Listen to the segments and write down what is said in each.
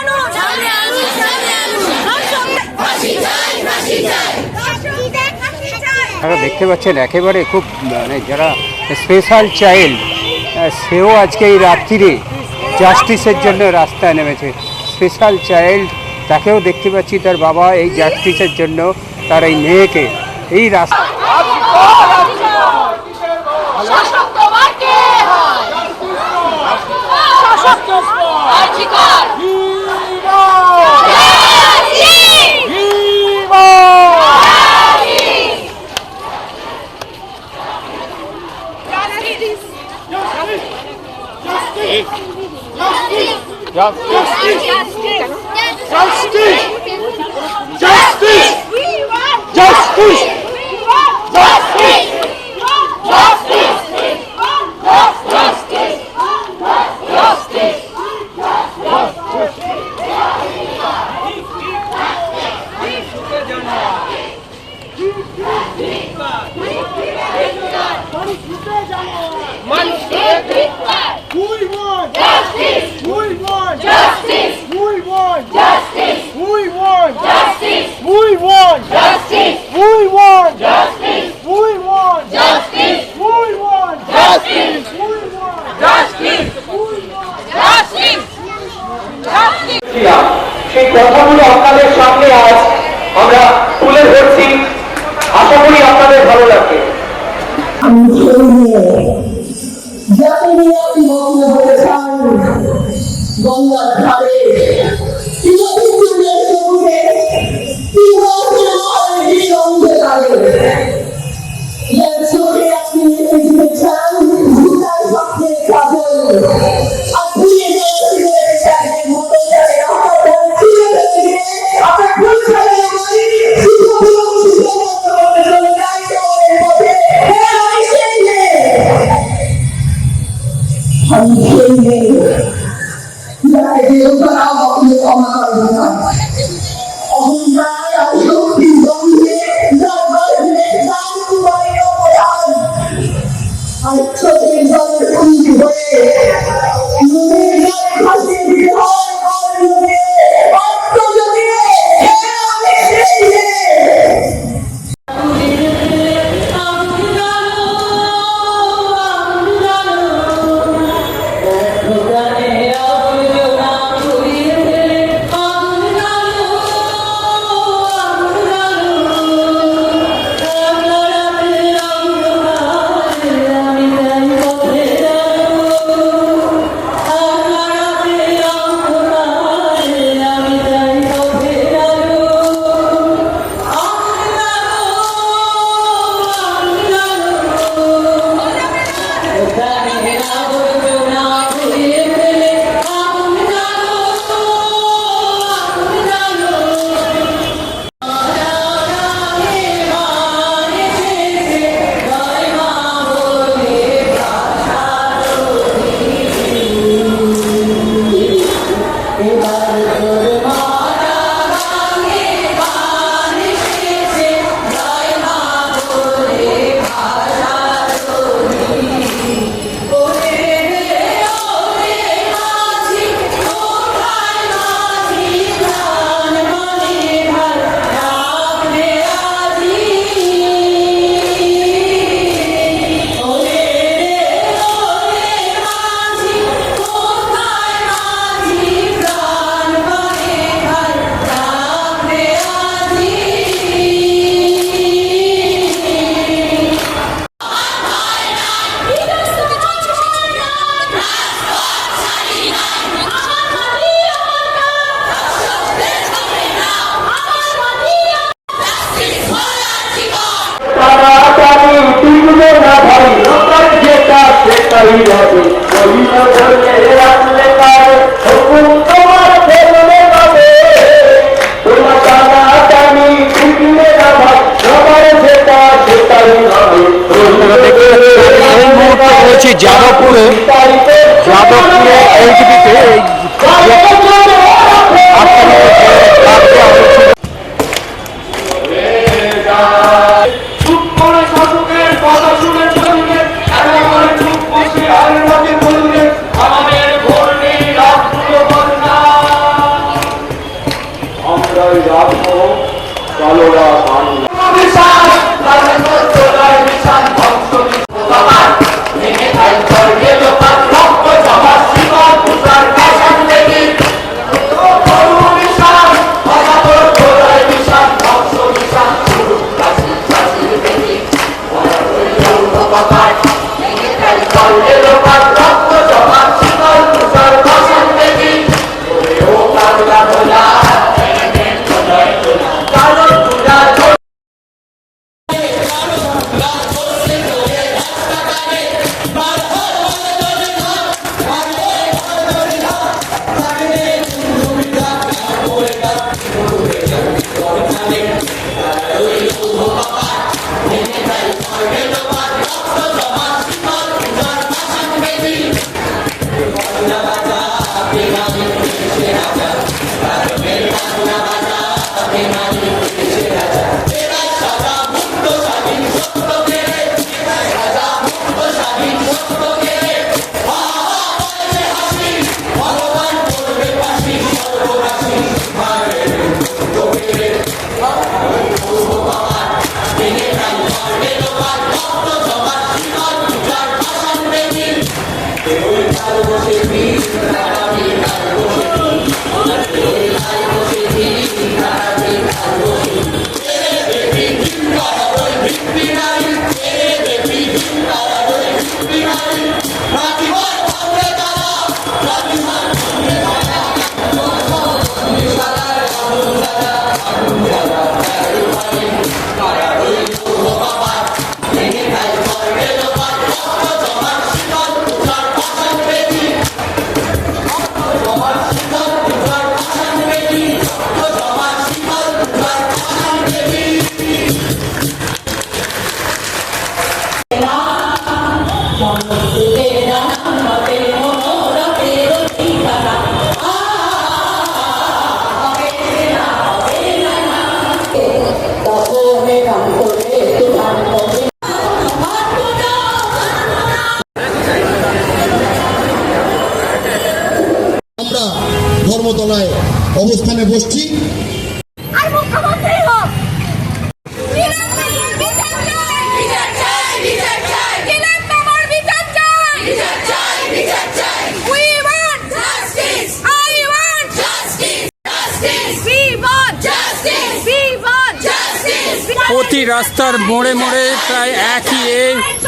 আনুন। আপনারা দেখতে পাচ্ছেন, একেবারে খুব মানে যারা স্পেশাল চাইল্ড সেও আজকে এই রাত্রিরে জাস্টিসের জন্য রাস্তায় নেমেছে। স্পেশাল চাইল্ড তাকেও দেখতে পাচ্ছি তার বাবা এই জাস্টিসের জন্য তার এই মেয়েকে। এই রাস্তা শাসক তোমার Justiça! Want justice. We want justice. We want justice. We want justice. সেই কথাগুলো আপনাদের সামনে আজ আমরা তুলে ধরছি আশা করি আপনাদের ভালো লাগবে হবে কহিল বলে রাখলে তার হুকুম তোমার ফেললে পাবে। তোমার তাড়াতাড়ি টিকবে না ভাই সবার যেটা সেটাই হবে। এই মুহূর্তে রয়েছে যাদবপুরে। যাদবপুরে আমরা প্রতি রাস্তার মোড়ে মোড়ে প্রায় একই এ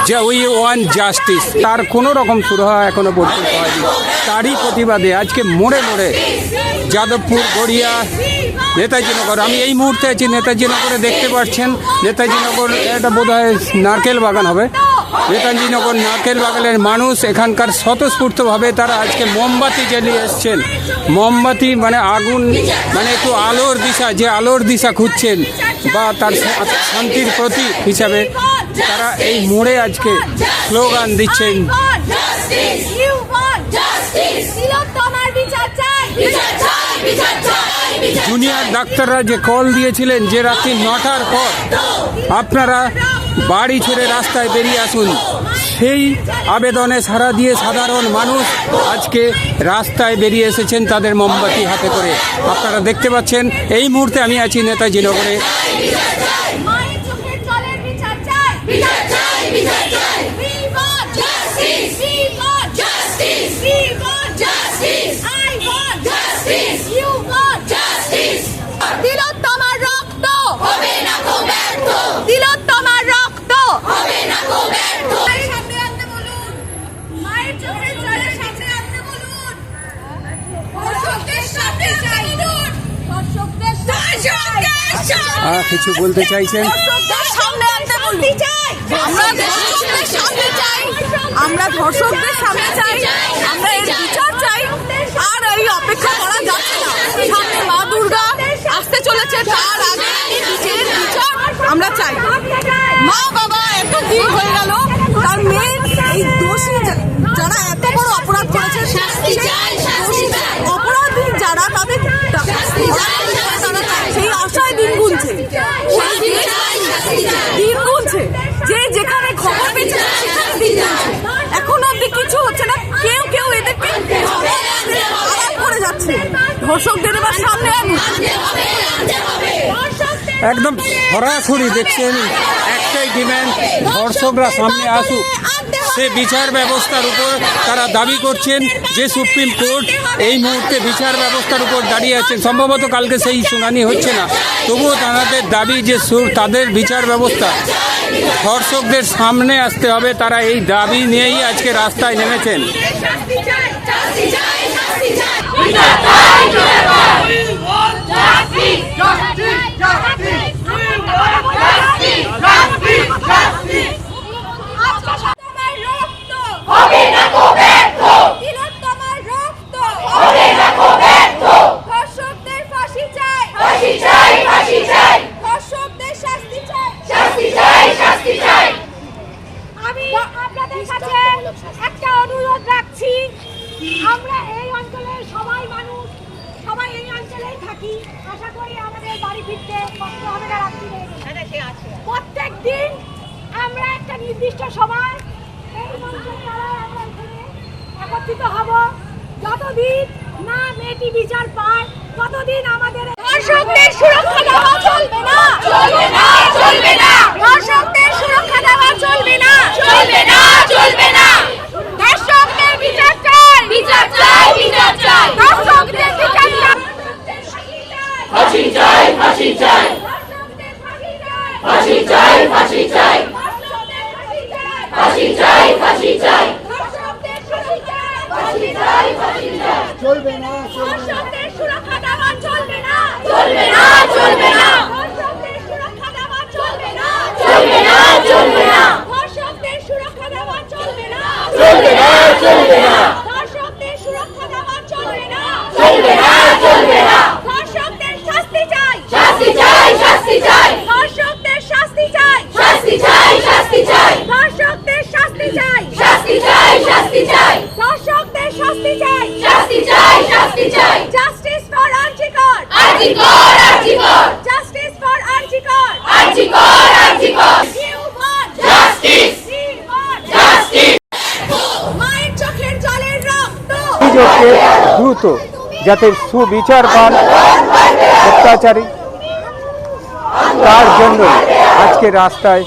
যে উই ওয়ান জাস্টিস। তার কোনো রকম শুরু হয় এখনও পর্যন্ত হয়নি। তারই প্রতিবাদে আজকে মোড়ে মোড়ে যাদবপুর, গড়িয়া নেতাজি নগর আমি এই মুহূর্তে আছি নেতাজি নগরে দেখতে পাচ্ছেন নেতাজি নগর এটা বোধ হয় নারকেল বাগান হবে। নেতাজি নগর নারকেল বাগানের মানুষ এখানকার স্বতঃস্ফূর্তভাবে তারা আজকে মোমবাতি জ্বালিয়ে এসছেন। মোমবাতি মানে আগুন মানে একটু আলোর দিশা, যে আলোর দিশা খুঁজছেন। বা তার শান্তির প্রতীক হিসাবে তারা এই মোড়ে আজকে স্লোগান দিচ্ছেন। জাস্টিস ইউ ওয়ান্ট জাস্টিস দিলেন তোমার বিচার চাই! বিচার চাই বিচার চাই বিচার জুনিয়র ডাক্তাররা যে কল দিয়েছিলেন যে রাত্রি নটার পর আপনারা বাড়ি ছেড়ে রাস্তায় বেরিয়ে আসুন। সেই আবেদনে সাড়া দিয়ে সাধারণ মানুষ আজকে রাস্তায় বেরিয়ে এসেছেন তাদের মোমবাতি হাতে করে। আপনারা দেখতে পাচ্ছেন, এই মুহূর্তে আমি আছি নেতাজি নগরে। আর কিছু বলতে চাইছেন? আমরা ধর্ষকদের সামনে চাই। আমরা ধর্ষকদের সামনে চাই। এর বিচার চাই। আর এই অপেক্ষা করা যাচ্ছে না। সামনে মা দুর্গা আসতে চলেছে তার আগে বিচার আমরা চাই। মা বাবা এত দিন হয়ে গেল তার মেয়ের এই দোষী যারা এত বড় অপরাধ করেছে শাস্তি চাই দিন গুনছে যে যেখানে খবর পেয়েছে সেখানে দিন গুনছে এখন অব্দি কিছু হচ্ছে না। কেউ কেউ এদেরকে করে যাচ্ছে। ধর্ষকদের এবার সামনে একদম সরাসরি দেখছেন, একটাই ডিম্যান্ড ধর্ষকরা সামনে আসুক। সে বিচার ব্যবস্থার উপর তারা দাবি করছেন, যে সুপ্রিম কোর্ট এই মুহূর্তে বিচার ব্যবস্থার উপর দাঁড়িয়ে আছেন সম্ভবত কালকে সেই শুনানি হচ্ছে না। তবুও তাদের দাবি যে তাদের বিচার ব্যবস্থা দর্শকদের সামনে আসতে হবে, তারা এই দাবি নিয়েই আজকে রাস্তায় নেমেছেন। শাস্তি চাই শাস্তি চাই শাস্তি চাই বিচার চাই বিচার চাই justice justice justice justice justice justice আজকে তোমার রক্ত হবে না কো ব্যর্থ তিলোত্তমার রক্ত। হবে না কো ব্যর্থ। ধর্ষকদের ফাঁসি চাই। ফাঁসি চাই ফাঁসি চাই। ধর্ষকদের শাস্তি চাই। শাস্তি চাই শাস্তি চাই। আমি আপনাদের কাছে একটা অনুরোধ রাখছি। আমরা এই অঞ্চলের সবাই মানুষ সবাই এই অঞ্চলেই থাকি। আশা করি আমাদের বাড়ি ফিরতে কষ্ট হবে না রাত্রিরে। প্রত্যেক দিন আমরা একটা নির্দিষ্ট সময় একত্রিত হব। যতদিন না মেয়েটি বিচার পায় ততদিন আমাদের সুরক্ষা দেওয়া চলবে না। শাস্তি চাই। শাস্তি চাই। শাস্তি চাই শাস্তি চাই। Justice for RG Kar RG Kar RG Kar justice for RG Kar RG Kar RG Kar justice justice মায়ের চোখের জলের রক্ত। দ্রুত যাতে সুবিচার পান অত্যাচারী তার জন্য আজকে রাস্তায়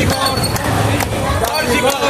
জীবন তার জীবন